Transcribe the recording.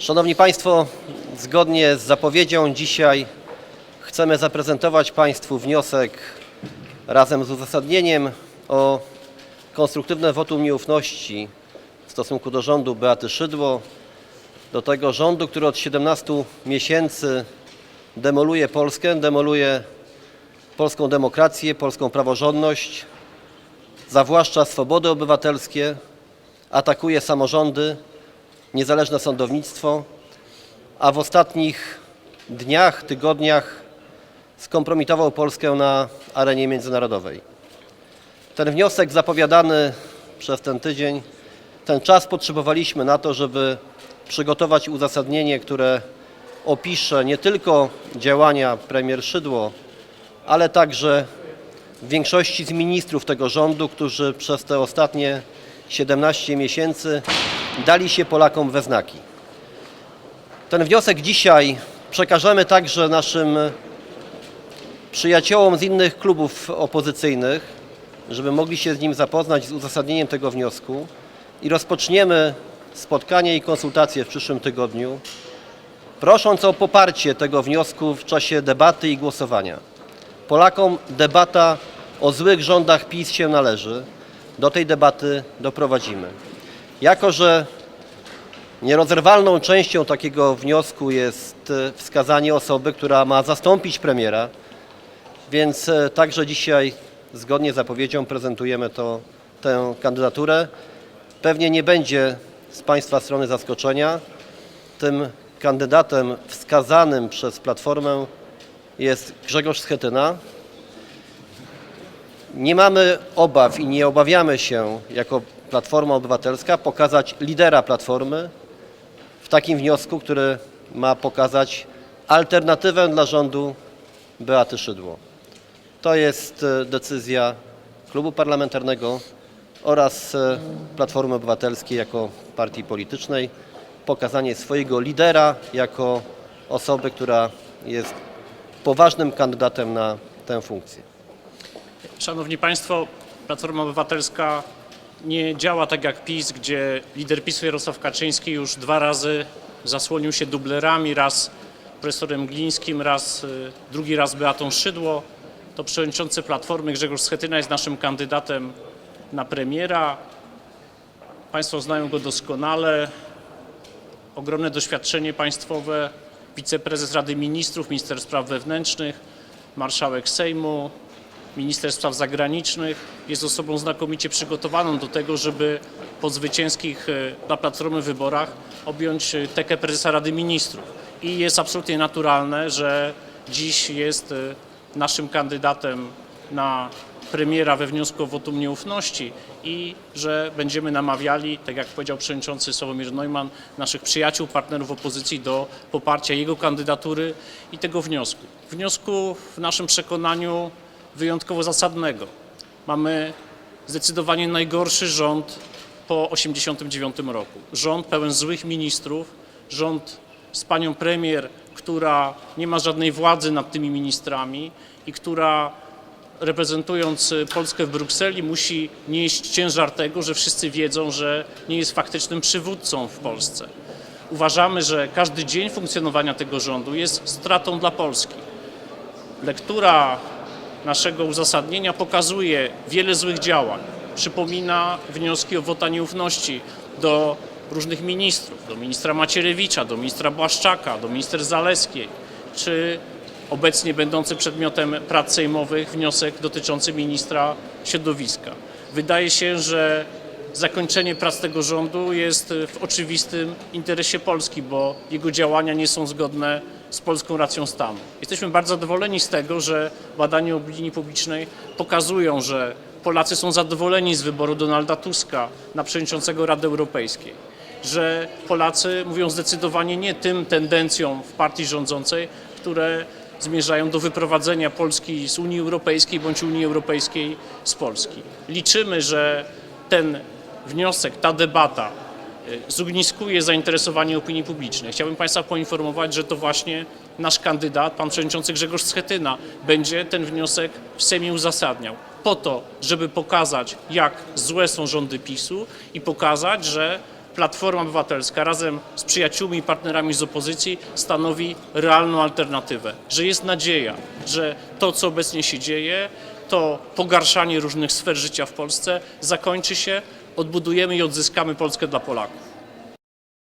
Szanowni Państwo, zgodnie z zapowiedzią dzisiaj chcemy zaprezentować Państwu wniosek razem z uzasadnieniem o konstruktywne wotum nieufności w stosunku do rządu Beaty Szydło, do tego rządu, który od 17 miesięcy demoluje Polskę, demoluje polską demokrację, polską praworządność, zawłaszcza swobody obywatelskie, atakuje samorządy, niezależne sądownictwo, a w ostatnich dniach, tygodniach skompromitował Polskę na arenie międzynarodowej. Ten wniosek zapowiadany przez ten tydzień, ten czas potrzebowaliśmy na to, żeby przygotować uzasadnienie, które opisze nie tylko działania premier Szydło, ale także większości z ministrów tego rządu, którzy przez te ostatnie 17 miesięcy dali się Polakom we znaki. Ten wniosek dzisiaj przekażemy także naszym przyjaciołom z innych klubów opozycyjnych, żeby mogli się z nim zapoznać, z uzasadnieniem tego wniosku i rozpoczniemy spotkanie i konsultacje w przyszłym tygodniu, prosząc o poparcie tego wniosku w czasie debaty i głosowania. Polakom debata o złych rządach PiS się należy. Do tej debaty doprowadzimy. Jako, że nierozerwalną częścią takiego wniosku jest e, wskazanie osoby, która ma zastąpić premiera, więc e, także dzisiaj, zgodnie z zapowiedzią, prezentujemy to, tę kandydaturę. Pewnie nie będzie z Państwa strony zaskoczenia. Tym kandydatem wskazanym przez Platformę jest Grzegorz Schetyna. Nie mamy obaw i nie obawiamy się jako Platforma Obywatelska pokazać lidera Platformy w takim wniosku, który ma pokazać alternatywę dla rządu Beaty Szydło. To jest e, decyzja klubu parlamentarnego oraz e, Platformy Obywatelskiej jako partii politycznej. Pokazanie swojego lidera jako osoby, która jest poważnym kandydatem na tę funkcję. Szanowni Państwo, Platforma Obywatelska nie działa tak jak PiS, gdzie lider PiSu Jarosław Kaczyński już dwa razy zasłonił się dublerami, raz profesorem Glińskim, raz y, drugi raz Beatą Szydło. To przewodniczący Platformy Grzegorz Schetyna jest naszym kandydatem na premiera. Państwo znają go doskonale. Ogromne doświadczenie państwowe, wiceprezes Rady Ministrów, minister spraw wewnętrznych, marszałek Sejmu, minister spraw zagranicznych. Jest osobą znakomicie przygotowaną do tego, żeby po zwycięskich e, dla Platformy wyborach objąć e, tekę prezesa Rady Ministrów. I jest absolutnie naturalne, że dziś jest e, naszym kandydatem na premiera we wniosku o wotum nieufności i że będziemy namawiali, tak jak powiedział przewodniczący Sławomir Neumann, naszych przyjaciół, partnerów opozycji do poparcia jego kandydatury i tego wniosku. Wniosku w naszym przekonaniu wyjątkowo zasadnego. Mamy zdecydowanie najgorszy rząd po 1989 roku. Rząd pełen złych ministrów, rząd z panią premier, która nie ma żadnej władzy nad tymi ministrami i która reprezentując Polskę w Brukseli musi nieść ciężar tego, że wszyscy wiedzą, że nie jest faktycznym przywódcą w Polsce. Uważamy, że każdy dzień funkcjonowania tego rządu jest stratą dla Polski. Lektura naszego uzasadnienia pokazuje wiele złych działań. Przypomina wnioski o wota nieufności do różnych ministrów, do ministra Macierewicza, do ministra Błaszczaka, do minister Zaleskiej, czy obecnie będący przedmiotem prac sejmowych wniosek dotyczący ministra środowiska. Wydaje się, że zakończenie prac tego rządu jest w oczywistym interesie Polski, bo jego działania nie są zgodne z polską racją stanu. Jesteśmy bardzo zadowoleni z tego, że badania opinii publicznej pokazują, że Polacy są zadowoleni z wyboru Donalda Tuska na przewodniczącego Rady Europejskiej, że Polacy mówią zdecydowanie nie tym tendencjom w partii rządzącej, które zmierzają do wyprowadzenia Polski z Unii Europejskiej bądź Unii Europejskiej z Polski. Liczymy, że ten wniosek, ta debata y, zogniskuje zainteresowanie opinii publicznej. Chciałbym Państwa poinformować, że to właśnie nasz kandydat, pan przewodniczący Grzegorz Schetyna, będzie ten wniosek w Sejmie uzasadniał. Po to, żeby pokazać, jak złe są rządy PiSu i pokazać, że Platforma Obywatelska razem z przyjaciółmi i partnerami z opozycji stanowi realną alternatywę, że jest nadzieja, że to, co obecnie się dzieje, to pogarszanie różnych sfer życia w Polsce zakończy się, odbudujemy i odzyskamy Polskę dla Polaków.